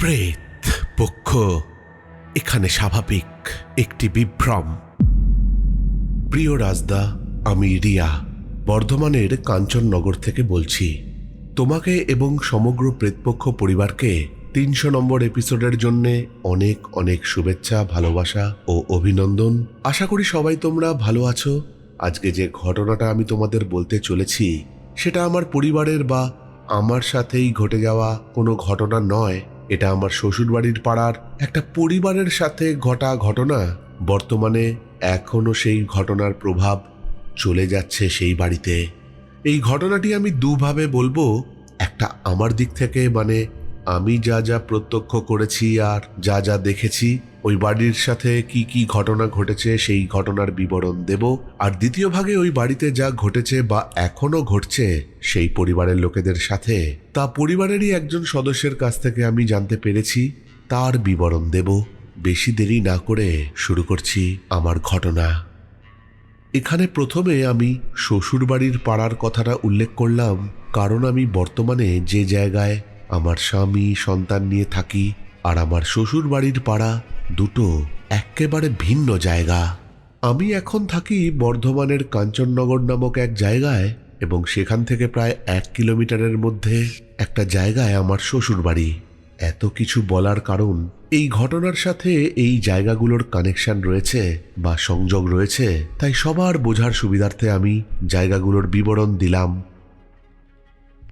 প্রেত পক্ষ, এখানে স্বাভাবিক একটি বিভ্রম। প্রিয় রাজদা, আমি রিয়া, বর্ধমানের কাঞ্চননগর থেকে বলছি। তোমাকে এবং সমগ্র প্রেতপক্ষ পরিবারকে তিনশো নম্বর এপিসোডের জন্য অনেক অনেক শুভেচ্ছা, ভালোবাসা ও অভিনন্দন। আশা করি সবাই তোমরা ভালো আছো। আজকে যে ঘটনাটা আমি তোমাদের বলতে চলেছি, সেটা আমার পরিবারের বা আমার সাথেই ঘটে যাওয়া কোনো ঘটনা নয়। এটা আমার শ্বশুরবাড়ির পাড়ার একটা পরিবারের সাথে ঘটা ঘটনা। বর্তমানে এখনও সেই ঘটনার প্রভাব চলে যাচ্ছে সেই বাড়িতে। এই ঘটনাটি আমি দুভাবে বলব। একটা আমার দিক থেকে মানে আমি যা যা প্রত্যক্ষ করেছি আর যা যা দেখেছি ওই বাড়ির সাথে কি কি ঘটনা ঘটেছে সেই ঘটনার বিবরণ দেব। আর দ্বিতীয় ভাগে ওই বাড়িতে যা ঘটেছে বা এখনও ঘটছে সেই পরিবারের লোকেদের সাথে, তা পরিবারেরই একজন সদস্যের কাছ থেকে আমি জানতে পেরেছি। তার বিবরণ দেব। বেশি দেরি না করে শুরু করছি আমার ঘটনা। এখানে প্রথমে আমি শ্বশুরবাড়ির পাড়ার কথাটা উল্লেখ করলাম, কারণ আমি বর্তমানে যে জায়গায় আমার স্বামী, সন্তান নিয়ে থাকি আর আমার শ্বশুরবাড়ির পাড়া দুটো একেবারে ভিন্ন জায়গা। আমি এখন থাকি বর্ধমানের কাঞ্চননগর নামক এক জায়গায় এবং সেখান থেকে প্রায় এক কিলোমিটারের মধ্যে একটা জায়গায় আমার শ্বশুরবাড়ি। এত কিছু বলার কারণ, এই ঘটনার সাথে এই জায়গাগুলোর কানেকশন রয়েছে বা সংযোগ রয়েছে, তাই সবার বোঝার সুবিধার্থে আমি জায়গাগুলোর বিবরণ দিলাম।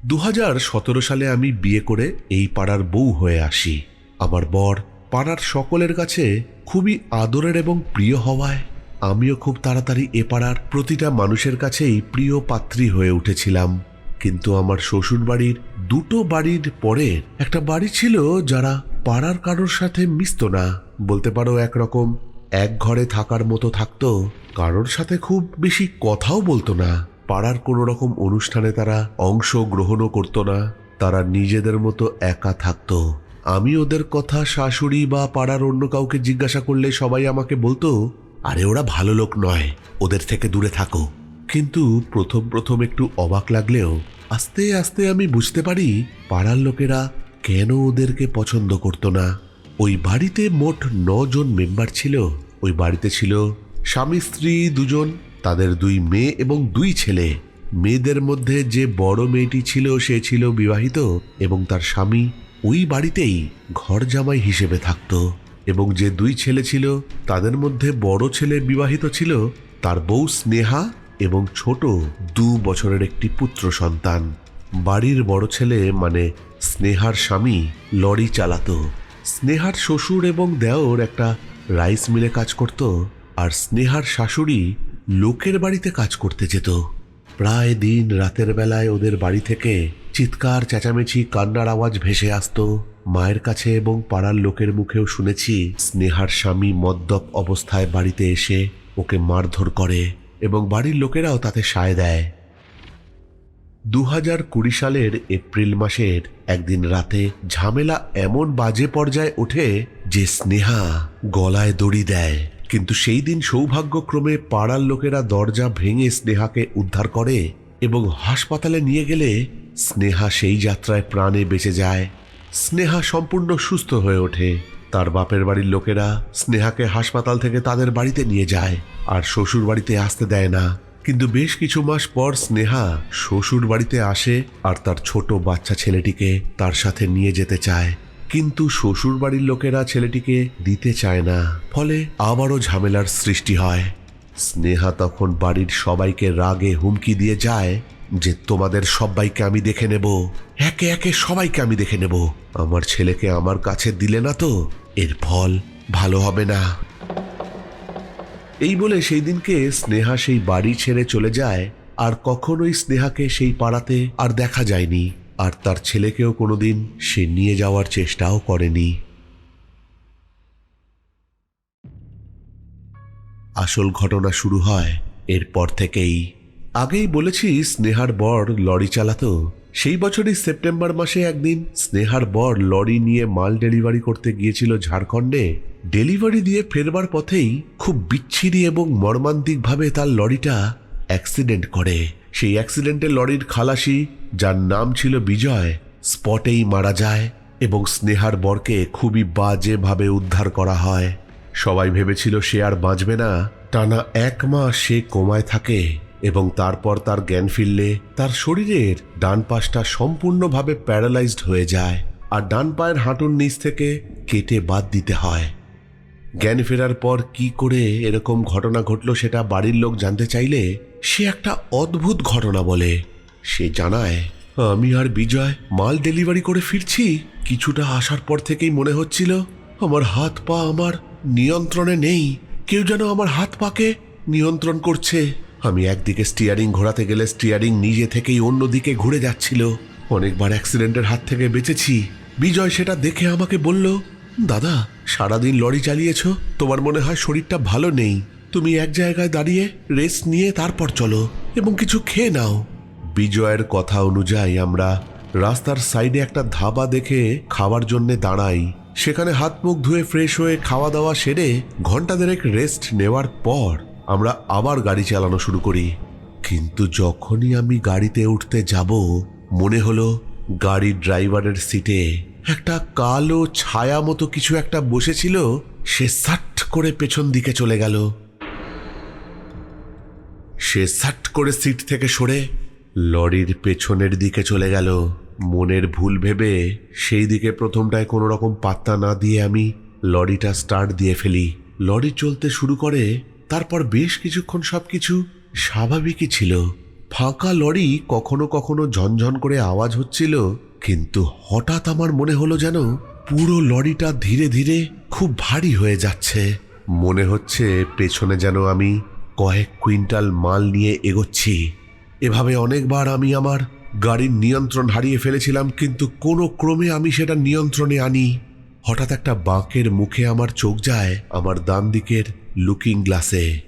দু হাজার সতেরো সালে আমি বিয়ে করে এই পাড়ার বউ হয়ে আসি। আমার বর পাড়ার সকলের কাছে খুবই আদরের এবং প্রিয় হওয়ায় আমিও খুব তাড়াতাড়ি এ পাড়ার প্রতিটা মানুষের কাছেই প্রিয় পাত্রী হয়ে উঠেছিলাম। কিন্তু আমার শ্বশুর বাড়ির দুটো বাড়ির পরের একটা বাড়ি ছিল যারা পাড়ার কারোর সাথে মিশত না। বলতে পারো একরকম এক ঘরে থাকার মতো থাকতো, কারোর সাথে খুব বেশি কথাও বলতো না। পাড়ার কোনো রকম অনুষ্ঠানে তারা অংশ গ্রহণও করতো না, তারা নিজেদের মতো একা থাকতো। আমি ওদের কথা শাশুড়ি বা পাড়ার অন্য কাউকে জিজ্ঞাসা করলে সবাই আমাকে বলতো, আরে, ওরা ভালো লোক নয়, ওদের থেকে দূরে থাকো। কিন্তু প্রথম প্রথম একটু অবাক লাগলেও আস্তে আস্তে আমি বুঝতে পারি পাড়ার লোকেরা কেন ওদেরকে পছন্দ করতো না। ওই বাড়িতে মোট নজন মেম্বার ছিল। ওই বাড়িতে ছিল স্বামী, স্ত্রী দুজন, তাদের দুই মেয়ে এবং দুই ছেলে। মেয়েদের মধ্যে যে বড় মেয়েটি ছিল সে ছিল বিবাহিত এবং তার স্বামী ওই বাড়িতেই ঘর জামাই হিসেবে থাকতো এবং যে দুই ছেলে ছিল, তাদের মধ্যে বড় ছেলে বিবাহিত ছিল, তার বউ স্নেহা এবং ছোট দু বছরের একটি পুত্র সন্তান। বাড়ির বড় ছেলে মানে স্নেহার স্বামী লরি চালাতো। স্নেহার শ্বশুর এবং দেওর একটা রাইস মিলে কাজ করত আর স্নেহার শাশুড়ি লোকের বাড়িতে কাজ করতে যেত। প্রায় দিন রাতের বেলায় ওদের বাড়ি থেকে চিৎকার, চেঁচামেচি, কান্নার আওয়াজ ভেসে আসতো। মায়ের কাছে এবং পাড়ার লোকের মুখেও শুনেছি, স্নেহার স্বামী মদ্যপ অবস্থায় বাড়িতে এসে ওকে মারধর করে এবং বাড়ির লোকেরাও তাতে সায় দেয়। দু হাজার কুড়ি সালের এপ্রিল মাসের একদিন রাতে ঝামেলা এমন বাজে পর্যায়ে ওঠে যে স্নেহা গলায় দড়ি দেয়। কিন্তু সেই দিন সৌভাগ্যক্রমে পাড়ার লোকেরা দরজা ভেঙে স্নেহাকে উদ্ধার করে এবং হাসপাতালে নিয়ে গেলে স্নেহা সেই যাত্রায় প্রাণে বেঁচে যায়। স্নেহা সম্পূর্ণ সুস্থ হয়ে ওঠে। তার বাপের বাড়ির লোকেরা স্নেহাকে হাসপাতাল থেকে তাদের বাড়িতে নিয়ে যায় আর শ্বশুর বাড়িতে আসতে দেয় না। কিন্তু বেশ কিছু মাস পর স্নেহা শ্বশুর বাড়িতে আসে আর তার ছোট বাচ্চা ছেলেটিকে তার সাথে নিয়ে যেতে চায়। কিন্তু শ্বশুর বাড়ির লোকেরা ছেলেটিকে দিতে চায় না। ফলে আবারও ঝামেলার সৃষ্টি হয়। স্নেহা তখন বাড়ির সবাইকে রাগে হুমকি দিয়ে যায় যে তোমাদের সবাইকে আমি দেখে নেব, একে একে সবাইকে আমি দেখে নেব। আমার ছেলেকে আমার কাছে দিলে না তো, এর ফল ভালো হবে না। এই বলে সেই দিনকে স্নেহা সেই বাড়ি ছেড়ে চলে যায়, আর কখনোই স্নেহাকে সেই পাড়াতে আর দেখা যায়নি, আর তার ছেলেকেও কোনোদিন সে নিয়ে যাওয়ার চেষ্টাও করেনি। আসল ঘটনা শুরু হয় এরপর থেকেই। আগেই বলেছি স্নেহার বর লরি চালাতো। সেই বছরই সেপ্টেম্বর মাসে একদিন স্নেহার বর লরি নিয়ে মাল ডেলিভারি করতে গিয়েছিল ঝাড়খণ্ডে। ডেলিভারি দিয়ে ফেরবার পথেই খুব বিচ্ছিরি এবং মর্মান্তিকভাবে তার লরিটা অ্যাক্সিডেন্ট করে। সেই অ্যাক্সিডেন্টে লরির খালাসি, যার নাম ছিল বিজয়, স্পটেই মারা যায় এবং স্নেহার বরকে খুবই বাজেভাবে উদ্ধার করা হয়। সবাই ভেবেছিল সে আর বাঁচবে না। টানা এক মাস সে কোমায় থাকে। এবং তারপর তার জ্ঞান ফিরলে তার শরীরের ডান পাশটা সম্পূর্ণভাবে প্যারালাইজড হয়ে যায় আর ডান পায়ের হাঁটুর নিচ থেকে কেটে বাদ দিতে হয়। জ্ঞান ফেরার পর কি করে এরকম ঘটনা ঘটলো সেটা বাড়ির লোক জানতে চাইলে সে একটা অদ্ভুত ঘটনা বলে। সে জানায়, আমি আর বিজয় মাল ডেলিভারি করে ফিরছি। কিছুটা আসার পর থেকেই মনে হচ্ছিল আমার হাত পা আমার নিয়ন্ত্রণে নেই। কেউ যেন আমার হাত পাকে নিয়ন্ত্রণ করছে। আমি একদিকে স্টিয়ারিং ঘোরাতে গেলে স্টিয়ারিং নিজে থেকেই অন্যদিকে ঘুরে যাচ্ছিল। অনেকবার অ্যাক্সিডেন্টের হাত থেকে বেঁচেছি। বিজয় সেটা দেখে আমাকে বলল, দাদা, সারাদিন লরি চালিয়েছ? তোমার মনে হয় শরীরটা ভালো নেই। তুমি এক জায়গায় দাঁড়িয়ে রেস্ট নিয়ে তারপর চলো এবং কিছু খেয়ে নাও। বিজয়ের কথা অনুযায়ী আমরা রাস্তার সাইডে একটা ধাবা দেখে খাওয়ার জন্যে দাঁড়াই। সেখানে হাত মুখ ধুয়ে ফ্রেশ হয়ে খাওয়া দাওয়া সেরে ঘণ্টা দেড়েক রেস্ট নেওয়ার পর আমরা আবার গাড়ি চালানো শুরু করি। কিন্তু যখনই আমি গাড়িতে উঠতে যাব, মনে হলো গাড়ির ড্রাইভারের সিটে একটা কালো ছায়া মতো কিছু একটা বসেছিল, সে সাট করে পেছন দিকে চলে গেল। সে সাট করে সিট থেকে সরে লরির পেছনের দিকে চলে গেল। মনের ভুল ভেবে সেই দিকে প্রথমটায় কোনো রকম পাত্তা না দিয়ে আমি লরিটা স্টার্ট দিয়ে ফেলি। লরি চলতে শুরু করে তারপর বেশ কিছুক্ষণ সব কিছু স্বাভাবিকই ছিল। ফাঁকা লরি কখনো কখনো ঝনঝন করে আওয়াজ হচ্ছিল, কিন্তু হঠাৎ আমার মনে হলো যেন পুরো লরিটা ধীরে ধীরে খুব ভারী হয়ে যাচ্ছে। মনে হচ্ছে পেছনে যেন আমি কয়েক কুইন্টাল মাল নিয়ে এগোচ্ছি। এভাবে অনেকবার আমি আমার গাড়ির নিয়ন্ত্রণ হারিয়ে ফেলেছিলাম, কিন্তু কোনো ক্রমে আমি সেটা নিয়ন্ত্রণে আনি। হঠাৎ একটা বাঁকের মুখে আমার চোখ যায়, আমার ডান দিকের লুকিং গ্লাসে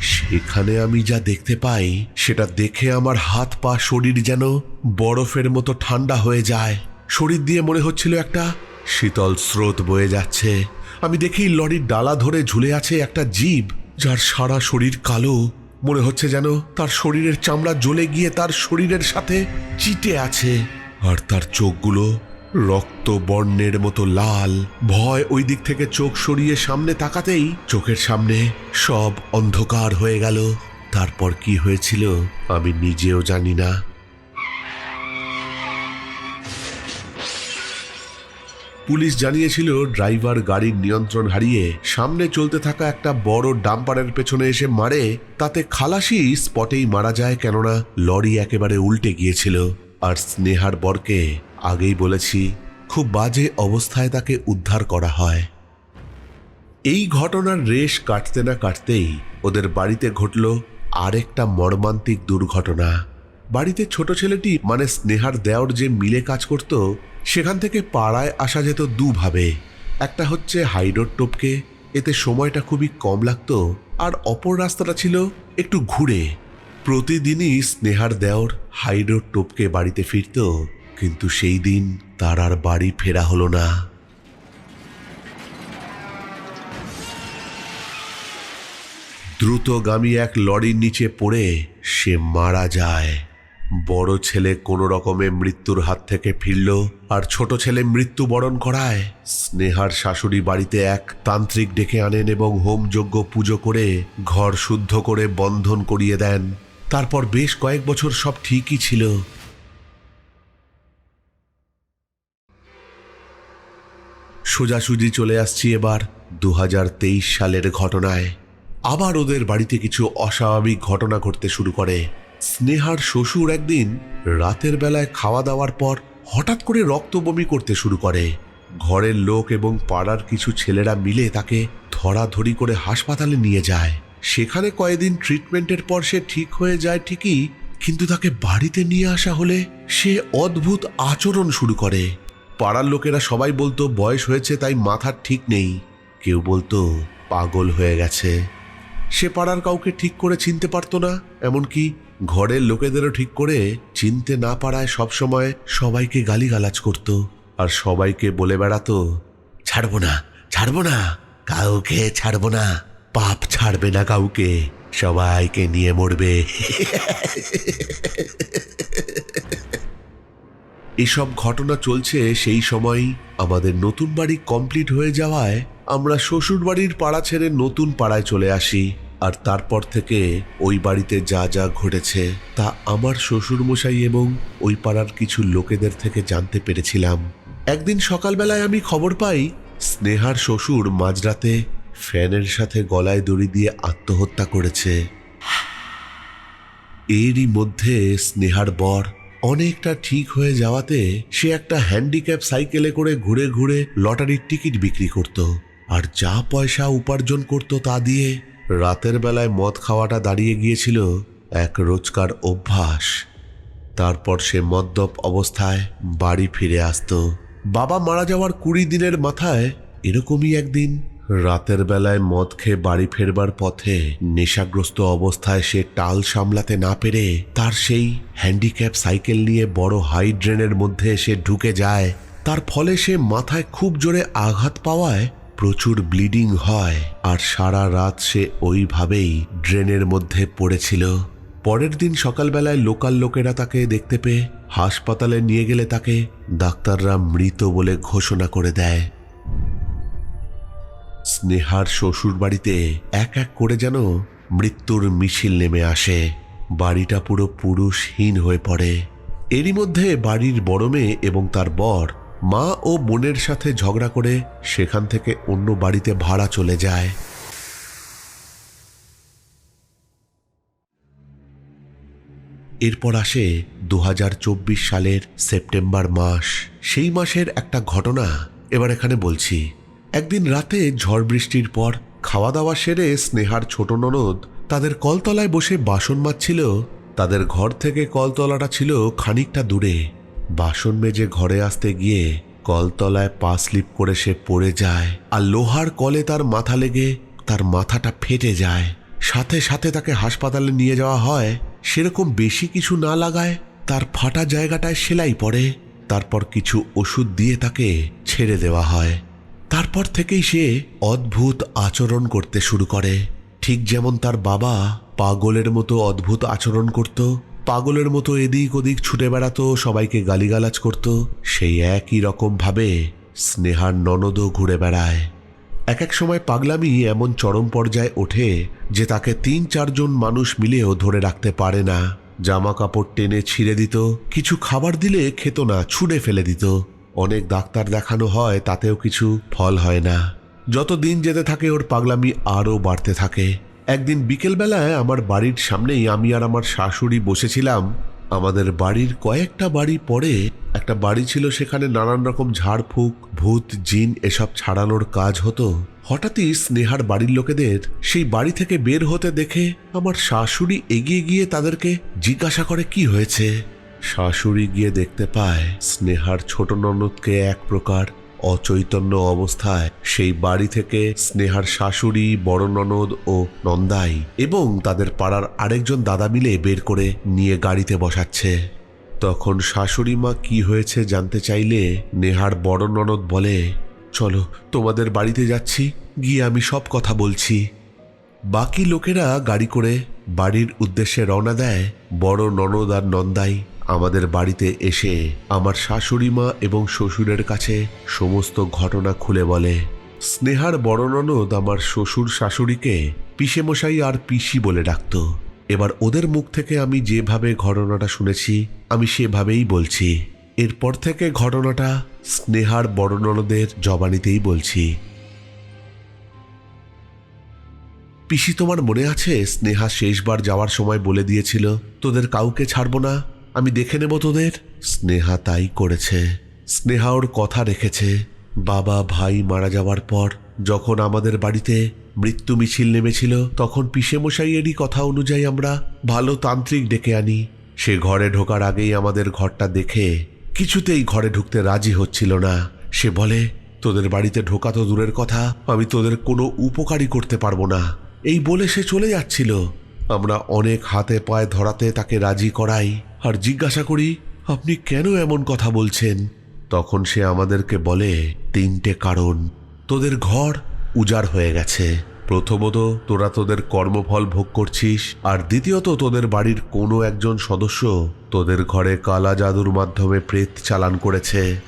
সেখানে আমি যা দেখতে পাই, সেটা দেখে আমার হাত পা শরীর যেন বরফের মতো ঠান্ডা হয়ে যায়। শরীর দিয়ে মনে হচ্ছিল একটা শীতল স্রোত বয়ে যাচ্ছে। আমি দেখি লরির ডালা ধরে ঝুলে আছে একটা জীব, যার সারা শরীর কালো। মনে হচ্ছে যেন তার শরীরের চামড়া জ্বলে গিয়ে তার শরীরের সাথে চিটে আছে। আর তার চোখগুলো রক্ত বর্ণের মতো লাল, ভয় ওই দিক থেকে চোখ সরিয়ে সামনে তাকাতেই চোখের সামনে সব অন্ধকার হয়ে গেল। তারপর কি হয়েছিল আমি নিজেও জানি না। পুলিশ জানিয়েছিল ড্রাইভার গাড়ির নিয়ন্ত্রণ হারিয়ে সামনে চলতে থাকা একটা বড় ডাম্পারের পেছনে এসে মারে, তাতে খালাসি স্পটেই মারা যায় কেননা লরি একেবারে উল্টে গিয়েছিল। আর স্নেহার বরকে আগেই বলেছি, খুব বাজে অবস্থায় তাকে উদ্ধার করা হয়। এই ঘটনার রেশ কাটতে না কাটতেই ওদের বাড়িতে ঘটল আরেকটা মর্মান্তিক দুর্ঘটনা। বাড়িতে ছোট ছেলেটি মানে স্নেহার দেওর যে মিলে কাজ করত, সেখান থেকে পাড়ায় আসা যেত দুভাবে। একটা হচ্ছে হাইডোর টোপকে এতে সময়টা খুবই কম লাগতো, আর অপর রাস্তাটা ছিল একটু ঘুরে। প্রতিদিনই স্নেহার দেওর হাইডোর টোপকে বাড়িতে ফিরত কিন্তু সেই দিন তার আর বাড়ি ফেরা হলো না। দ্রুতগামী এক লরির নিচে পড়ে সে মারা যায়। বড় ছেলে কোনো রকমে মৃত্যুর হাত থেকে ফিরল আর ছোট ছেলে মৃত্যুবরণ করায়। স্নেহার শাশুড়ি বাড়িতে এক তান্ত্রিক ডেকে আনেন এবং হোমযজ্ঞ পুজো করে ঘর শুদ্ধ করে বন্ধন করিয়ে দেন। তারপর বেশ কয়েক বছর সব ঠিকই ছিল। সোজাসুজি চলে আসছি এবার দু হাজার তেইশ সালের ঘটনায়। আবার ওদের বাড়িতে কিছু অস্বাভাবিক ঘটনা ঘটতে শুরু করে। স্নেহার শ্বশুর একদিন রাতের বেলায় খাওয়া দাওয়ার পর হঠাৎ করে রক্ত বমি করতে শুরু করে। ঘরের লোক এবং পাড়ার কিছু ছেলেরা মিলে তাকে ধরাধরি করে হাসপাতালে নিয়ে যায়। সেখানে কয়েকদিন ট্রিটমেন্টের পর সে ঠিক হয়ে যায় ঠিকই, কিন্তু তাকে বাড়িতে নিয়ে আসা হলে সে অদ্ভুত আচরণ শুরু করে। পাড়ার লোকেরা সবাই বলতো, বয়স হয়েছে, তাই মাথার ঠিক নেই। কেউ বলতো, পাগল হয়ে গেছে। সে পাড়ার কাউকে ঠিক করে চিনতে পারতো না, এমনকি ঘরের লোকেদেরও ঠিক করে চিনতে না পারায় সবসময় সবাইকে গালিগালাজ করত আর সবাইকে বলে বেড়াতো, ছাড়বো না ছাড়বো না, কাউকে ছাড়বো না, পাপ ছাড়বে না কাউকে, সবাইকে নিয়ে মরবে। এসব ঘটনা চলছে সেই সময়ই আমাদের নতুন বাড়ি কমপ্লিট হয়ে যাওয়ায় আমরা শ্বশুর বাড়ির পাড়া ছেড়ে নতুন পাড়ায় চলে আসি। আর তারপর থেকে ওই বাড়িতে যা যা ঘটেছে তা আমার শ্বশুর মশাই এবং ওই পাড়ার কিছু লোকেদের থেকে জানতে পেরেছিলাম। একদিন সকালবেলায় আমি খবর পাই, স্নেহার শ্বশুর মাঝরাতে ফ্যানের সাথে গলায় দড়ি দিয়ে আত্মহত্যা করেছে। এরই মধ্যে স্নেহার বর অনেকটা ঠিক হয়ে যাওয়াতে সে একটা হ্যান্ডিক্যাপ সাইকেলে করে ঘুরে ঘুরে লটারির টিকিট বিক্রি করত। আর যা পয়সা উপার্জন করত তা দিয়ে রাতের বেলায় মদ খাওয়াটা দাঁড়িয়ে গিয়েছিল এক রোজকার অভ্যাস। তারপর সে মদ্যপ অবস্থায় বাড়ি ফিরে আসতো। বাবা মারা যাওয়ার কুড়ি দিনের মাথায় এরকমই একদিন রাতের বেলায় মদ খেয়ে বাড়ি ফেরবার পথে নেশাগ্রস্ত অবস্থায় সে টাল সামলাতে না পেরে তার সেই হ্যান্ডিক্যাপ সাইকেল নিয়ে বড় হাই ড্রেনের মধ্যে এসে ঢুকে যায়। তার ফলে সে মাথায় খুব জোরে আঘাত পাওয়ায় প্রচুর ব্লিডিং হয় আর সারা রাত সে ওইভাবেই ড্রেনের মধ্যে পড়েছিল। পরের দিন সকালবেলায় লোকাল লোকেরা তাকে দেখতে পেয়ে হাসপাতালে নিয়ে গেলে তাকে ডাক্তাররা মৃত বলে ঘোষণা করে দেয়। স্নেহার শ্বশুর বাড়িতে এক এক করে যেন মৃত্যুর মিছিল নেমে আসে। বাড়িটা পুরো পুরুষহীন হয়ে পড়ে। এরই মধ্যে বাড়ির বড় মেয়ে এবং তার বর, মা ও বোনের সাথে ঝগড়া করে সেখান থেকে অন্য বাড়িতে ভাড়া চলে যায়। এরপর আসে দু হাজার চব্বিশ সালের সেপ্টেম্বর মাস। সেই মাসের একটা ঘটনা এবার এখানে বলছি। একদিন রাতে ঝড় বৃষ্টির পর খাওয়া দাওয়া সেরে স্নেহার ছোট ননদ তাদের কলতলায় বসে বাসন মাজছিল। তাদের ঘর থেকে কলতলাটা ছিল খানিকটা দূরে। বাসন মেজে ঘরে আসতে গিয়ে কলতলায় পা স্লিপ করে সে পড়ে যায় আর লোহার কলে তার মাথা লেগে তার মাথাটা ফেটে যায়। সাথে সাথে তাকে হাসপাতালে নিয়ে যাওয়া হয়। সেরকম বেশি কিছু না লাগায় তার ফাটা জায়গাটায় সেলাই পড়ে। তারপর কিছু ওষুধ দিয়ে তাকে ছেড়ে দেওয়া হয়। তারপর থেকেই সে অদ্ভুত আচরণ করতে শুরু করে। ঠিক যেমন তার বাবা পাগলের মতো অদ্ভুত আচরণ করত, পাগলের মতো এদিক ওদিক ছুটে বেড়াতো, সবাইকে গালিগালাজ করত, সেই একই রকম ভাবে স্নেহার ননদও ঘুরে বেড়ায়। এক এক সময় পাগলামি এমন চরম পর্যায়ে ওঠে যে তাকে তিন চারজন মানুষ মিলেও ধরে রাখতে পারে না। জামা কাপড় টেনে ছিঁড়ে দিত, কিছু খাবার দিলে খেত না, ছুঁড়ে ফেলে দিত। অনেক ডাক্তার দেখানো হয়, তাতেও কিছু ফল হয় না। যত দিন যেতে থাকে, ওর পাগলামি আরও বাড়তে থাকে। একদিন বিকেলবেলায় আমার বাড়ির সামনেই আমি আর আমার শাশুড়ি বসেছিলাম। আমাদের বাড়ির কয়েকটা বাড়ি পরে একটা বাড়ি ছিল, সেখানে নানান রকম ঝাড়ফুঁক, ভূত, জিন এসব ছাড়ানোর কাজ হতো। হঠাৎই স্নেহার বাড়ির লোকেদের সেই বাড়ি থেকে বের হতে দেখে আমার শাশুড়ি এগিয়ে গিয়ে তাদেরকে জিজ্ঞাসা করে, কি হয়েছে? শাশুড়ি গিয়ে দেখতে পায়, স্নেহার ছোট ননদকে এক প্রকার অচৈতন্য অবস্থায় সেই বাড়ি থেকে স্নেহার শাশুড়ি, বড় ননদ ও নন্দাই এবং তাদের পাড়ার আরেকজন দাদা মিলে বের করে নিয়ে গাড়িতে বসাচ্ছে। তখন শাশুড়ি মা কি হয়েছে জানতে চাইলে নেহার বড় ননদ বলে, চলো, তোমাদের বাড়িতে যাচ্ছি, গিয়ে আমি সব কথা বলছি। বাকি লোকেরা গাড়ি করে বাড়ির উদ্দেশ্যে রওনা দেয় বড় ননদ আর নন্দাই। আমাদের বাড়িতে এসে আমার শাশুড়ি মা এবং শ্বশুরের কাছে সমস্ত ঘটনা খুলে বলে, স্নেহার বড় ননদ আমার শ্বশুর শাশুড়িকে পিসেমশাই আর পিসি বলে ডাকত। এবার ওদের মুখ থেকে আমি যেভাবে ঘটনাটা শুনেছি, আমি সেভাবেই বলছি। এরপর থেকে ঘটনাটা স্নেহার বড় ননদের জবানিতেই বলছি। পিসি তোমার মনে আছে, স্নেহা শেষবার যাওয়ার সময় বলে দিয়েছিল, তোদের কাউকে ছাড়বো না। আমি দেখে নেব তোদের। স্নেহা তাই করেছে। স্নেহা ওর কথা রেখেছে। বাবা, ভাই মারা যাওয়ার পর যখন আমাদের বাড়িতে মৃত্যু মিছিল নেমেছিল, তখন পিসেমশাইয়েরই কথা অনুযায়ী আমরা ভালো তান্ত্রিক ডেকে আনি। সে ঘরে ঢোকার আগেই আমাদের ঘরটা দেখে কিছুতেই ঘরে ঢুকতে রাজি হচ্ছিল না। সে বলে, তোদের বাড়িতে ঢোকা তো দূরের কথা, আমি তোদের কোনো উপকারই করতে পারব না। এই বলে সে চলে যাচ্ছিল। আমরা অনেক হাতে পায়ে ধরাতে তাকে রাজি করাই। আর জিজ্ঞাসা করি, আপনি কেন এমন কথা বলছেন? তখন সে আমাদেরকে বলে, তিনটে কারণ। তোদের ঘর উজাড় হয়ে গেছে। প্রথমত, তোরা তোদের কর্মফল ভোগ করছিস। আর দ্বিতীয়ত, তোদের বাড়ির কোনো একজন সদস্য তোদের ঘরে কালা জাদুর মাধ্যমে প্রেত চালান করেছে।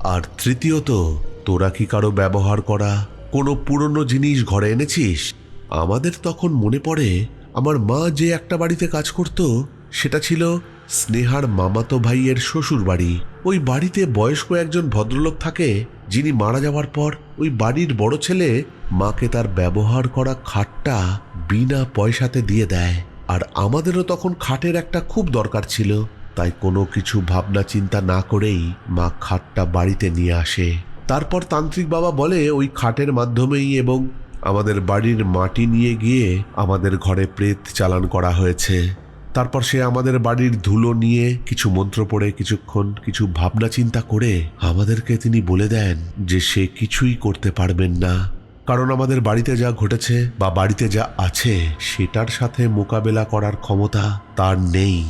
আর তৃতীয়ত, তোরা কি কারও ব্যবহার করা কোনো পুরনো জিনিস ঘরে এনেছিস? আমাদের তখন মনে পড়ে, আমার মা যে একটা বাড়িতে কাজ করত, সেটা ছিল স্নেহার মামাতো ভাইয়ের শ্বশুর বাড়ি। ওই বাড়িতে বয়স্ক একজন ভদ্রলোক থাকে, যিনি মারা যাওয়ার পর ওই বাড়ির বড় ছেলে মাকে তার ব্যবহার করা খাটটা বিনা পয়সাতে দিয়ে দেয়। আর আমাদেরও তখন খাটের একটা খুব দরকার ছিল, তাই কোনো কিছু ভাবনা চিন্তা না করেই মা খাটটা বাড়িতে নিয়ে আসে। তারপর তান্ত্রিক বাবা বলে ওই খাটের মাধ্যমেই এবং আমাদের বাড়ির মাটি নিয়ে গিয়ে আমাদের ঘরে প্রেত চালান করা হয়েছে। তারপর সে আমাদের বাড়ির ধুলো নিয়ে কিছু মন্ত্র পড়ে, কিছুক্ষণ কিছু ভাবনা চিন্তা করে আমাদেরকে তিনি বলে দেন যে সে কিছুই করতে পারবেন না। কারণ আমাদের বাড়িতে যা ঘটেছে বা বাড়িতে যা আছে, সেটার সাথে মোকাবেলা করার ক্ষমতা তার নেই।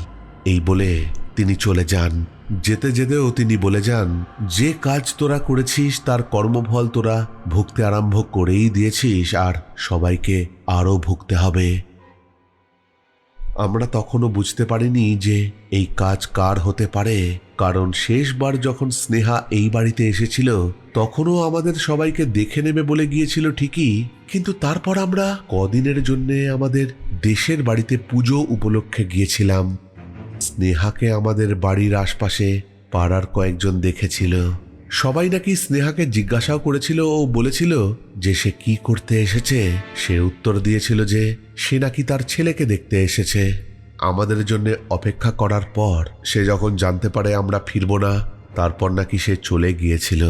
এই বলে তিনি চলে যান। যেতে যেতেও তিনি বলে যান, যে কাজ তোরা করেছিস, তার কর্মফল তোরা ভুগতে আরম্ভ করেই দিয়েছিস, আর সবাইকে আরও ভুগতে হবে। আমরা তখনও বুঝতে পারিনি যে এই কাজ কার হতে পারে, কারণ শেষবার যখন স্নেহা এই বাড়িতে এসেছিল, তখনও আমাদের সবাইকে দেখে নেবে বলে গিয়েছিল ঠিকই, কিন্তু তারপর আমরা কদিনের জন্যে আমাদের দেশের বাড়িতে পুজো উপলক্ষে গিয়েছিলাম। স্নেহাকে আমাদের বাড়ির আশপাশে পাড়ার কয়েকজন দেখেছিল। সবাই নাকি স্নেহাকে জিজ্ঞাসাও করেছিল ও বলেছিল যে সে কি করতে এসেছে। সে উত্তর দিয়েছিল যে সে নাকি তার ছেলেকে দেখতে এসেছে। আমাদের জন্য অপেক্ষা করার পর সে যখন জানতে পারে আমরা ফিরব না, তারপর নাকি সে চলে গিয়েছিল।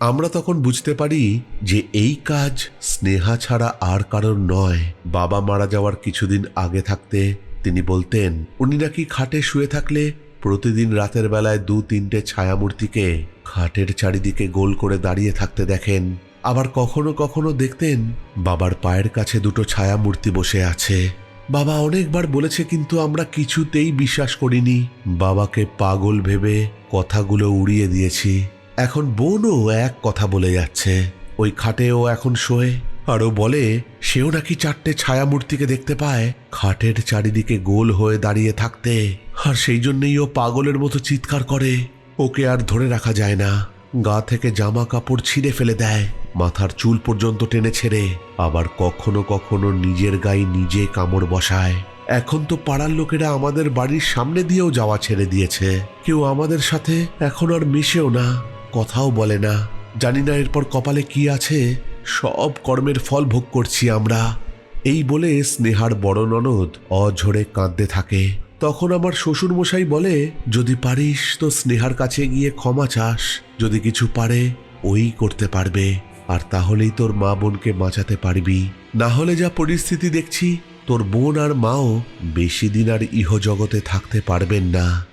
আমরা তখন বুঝতে পারি যে এই কাজ স্নেহা ছাড়া আর কারণ নয়। বাবা মারা যাওয়ার কিছুদিন আগে থাকতে তিনি বলতেন, উনি নাকি খাটে শুয়ে থাকলে প্রতিদিন রাতের বেলায় দু তিনটে ছায়ামূর্তিকে খাটের চারিদিকে গোল করে দাঁড়িয়ে থাকতে দেখেন। আবার কখনো কখনো দেখতেন বাবার পায়ের কাছে দুটো ছায়ামূর্তি বসে আছে। বাবা অনেকবার বলেছে, কিন্তু আমরা কিছুতেই বিশ্বাস করিনি। বাবাকে পাগল ভেবে কথাগুলো উড়িয়ে দিয়েছি। এখন বোনও এক কথা বলে যাচ্ছে। ওই খাটেও এখন শোয়ে। আরও বলে সেও নাকি চারটে ছায়ামূর্তিকে দেখতে পায়, খাটের চারিদিকে গোল হয়ে দাঁড়িয়ে থাকতে। আর সেই জন্যই ও পাগলের মতো চিৎকার করে। ওকে আর ধরে রাখা যায় না। গা থেকে জামা কাপড় ছিঁড়ে ফেলে দেয়। মাথার চুল পর্যন্ত টেনে ছেড়ে। আবার কখনো কখনো নিজের গায়ে নিজে কামড় বসায়। এখন তো পাড়ার লোকেরা আমাদের বাড়ির সামনে দিয়েও যাওয়া ছেড়ে দিয়েছে। কেউ আমাদের সাথে এখন আর মিশেও না। কথাও বলে না। জানি না এরপর কপালে কি আছে। সব কর্মের ফল ভোগ করছি আমরা। এই বলে স্নেহার বড় ননদ অঝরে কাঁদতে থাকে। তখন আমার শ্বশুর মশাই বলে, যদি পারিস তো স্নেহার কাছে গিয়ে ক্ষমা চাস। যদি কিছু পারে, ওই করতে পারবে। আর তাহলেই তোর মা বোনকে বাঁচাতে পারবি। না হলে যা পরিস্থিতি দেখছি, তোর বোন আর মাও বেশি দিন আর ইহ জগতে থাকতে পারবেন না।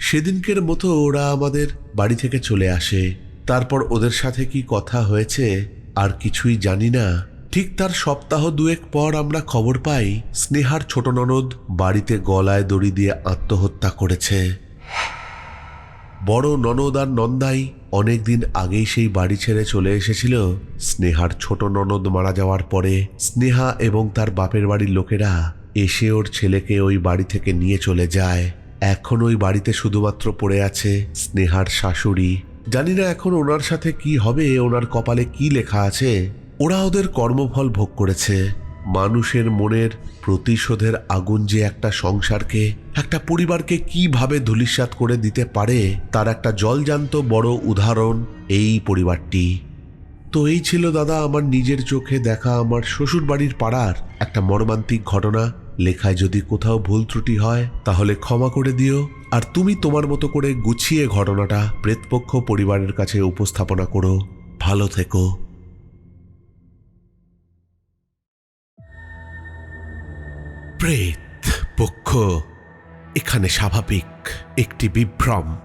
সেদিনকের মতো ওরা আমাদের বাড়ি থেকে চলে আসে। তারপর ওদের সাথে কি কথা হয়েছে আর কিছুই জানি না। ঠিক তার সপ্তাহ দুয়েক পর আমরা খবর পাই, স্নেহার ছোট ননদ বাড়িতে গলায় দড়ি দিয়ে আত্মহত্যা করেছে। বড় ননদ আর নন্দাই অনেকদিন আগেই সেই বাড়ি ছেড়ে চলে এসেছিল। স্নেহার ছোট ননদ মারা যাওয়ার পরে স্নেহা এবং তার বাপের বাড়ির লোকেরা এসে ওর ছেলেকে ওই বাড়ি থেকে নিয়ে চলে যায়। এখন ওই বাড়িতে শুধুমাত্র পড়ে আছে স্নেহার শাশুড়ি। জানি না এখন ওনার সাথে কি হবে, ওনার কপালে কি লেখা আছে। ওরা ওদের কর্মফল ভোগ করেছে। মানুষের মনের প্রতিশোধের আগুন যে একটা সংসারকে, একটা পরিবারকে কীভাবে ধূলিসাৎ করে দিতে পারে, তার একটা জলজান্ত বড় উদাহরণ এই পরিবারটি। তো এই ছিল দাদা আমার নিজের চোখে দেখা আমার শ্বশুর বাড়ির পাড়ার একটা মর্মান্তিক ঘটনা। লেখায় যদি কোথাও ভুল ত্রুটি হয়, তাহলে ক্ষমা করে দিও। আর তুমি তোমার মতো করে গুছিয়ে ঘটনাটা প্রেতপক্ষ পরিবারের কাছে উপস্থাপনা করো। ভালো থেকো। প্রেত পক্ষ এখানে স্বাভাবিক একটি বিভ্রম।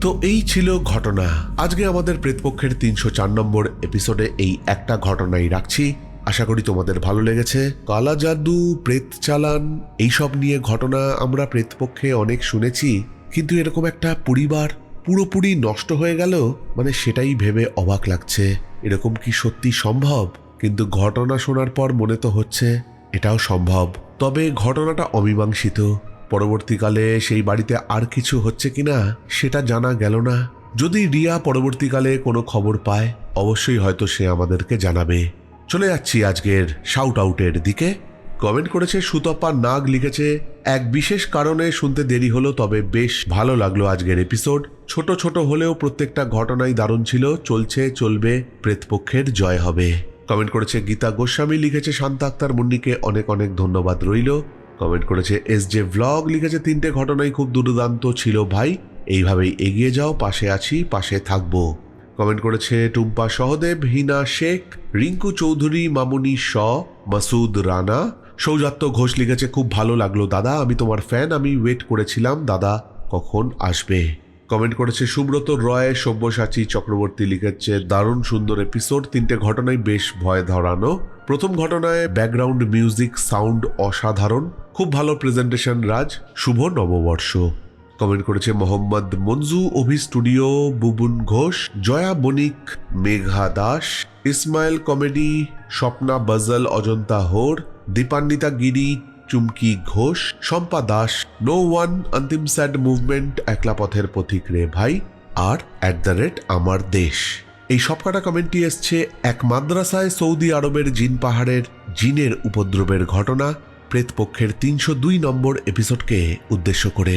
তো এই ছিল ঘটনা। আজকে আমাদের প্রেতপক্ষের তিনশো চার নম্বর এপিসোডে এই একটা ঘটনাই রাখছি। আশা করি তোমাদের ভালো লেগেছে। কালা জাদু, প্রেত চালান, এইসব নিয়ে ঘটনা আমরা প্রেতপক্ষে অনেক শুনেছি, কিন্তু এরকম একটা পরিবার পুরোপুরি নষ্ট হয়ে গেল মানে সেটাই ভেবে অবাক লাগছে। এরকম কি সত্যি সম্ভব? কিন্তু ঘটনা শোনার পর মনে তো হচ্ছে এটাও সম্ভব। তবে ঘটনাটা অমীমাংসিত। পরবর্তীকালে সেই বাড়িতে আর কিছু হচ্ছে কিনা সেটা জানা গেল না। যদি রিয়া পরবর্তীকালে কোনো খবর পায়, অবশ্যই হয়তো সে আমাদেরকে জানাবে। চলে যাচ্ছি আজকের শাউট আউটের দিকে। কমেন্ট করেছে সুতপা নাগ, লিখেছে, এক বিশেষ কারণে শুনতে দেরি হলো, তবে বেশ ভালো লাগল আজকের এপিসোড ছোট ছোট হলেও প্রত্যেকটা ঘটনাই দারুণ ছিল। চলছে, চলবে প্রেতপক্ষের জয় হবে। কমেন্ট করেছে, গীতা গোস্বামী লিখেছে, শান্তা আক্তার মুন্নিকে অনেক অনেক ধন্যবাদ রইল। কমেন্ট করেছে, এস জে ভ্লগ লিখেছে, তিনটে ঘটনাই খুব দুর্দান্ত ছিল ভাই। এইভাবেই এগিয়ে যাও, পাশে আছি, পাশে থাকব। কমেন্ট করেছে টুম্পা সহদেব, হিনা শেখ, রিঙ্কু চৌধুরী, মামুনি শ, মাসুদ রানা। সৌজাত্য ঘোষ লিখেছে, খুব ভালো লাগল দাদা, আমি তোমার ফ্যান আমি ওয়েট করেছিলাম, দাদা কখন আসবে? কমেন্ট করেছে, সুব্রত রয়, সব্যসাচী চক্রবর্তী লিখেছে, দারুণ সুন্দর এপিসোড তিনটে ঘটনাই বেশ ভয় ধরানো। প্রথম ঘটনায় ব্যাকগ্রাউন্ড মিউজিক সাউন্ড অসাধারণ। খুব ভালো প্রেজেন্টেশন রাজ। শুভ নববর্ষ। কমেন্ট করেছে Mohammad Manju, Abhi studio Bubun Ghosh, Jaya Banik Megha Das, Ismail comedy, Swapna Bajal, Ajanta Hore, Dipanwita Giri, Chumki Ghosh, Shampa Das no one অন্তিম স্যাড মুভমেন্ট একলা পথের পথিক রে ভাই, আর অ্যাট দ্য রেট আমার দেশ। এই সবকটা কমেন্টটি এসছে এক মাদ্রাসায় সৌদি আরবের জিন পাহাড়ের জিনের উপদ্রবের ঘটনা, প্রেতপক্ষের তিনশো দুই নম্বর এপিসোডকে উদ্দেশ্য করে।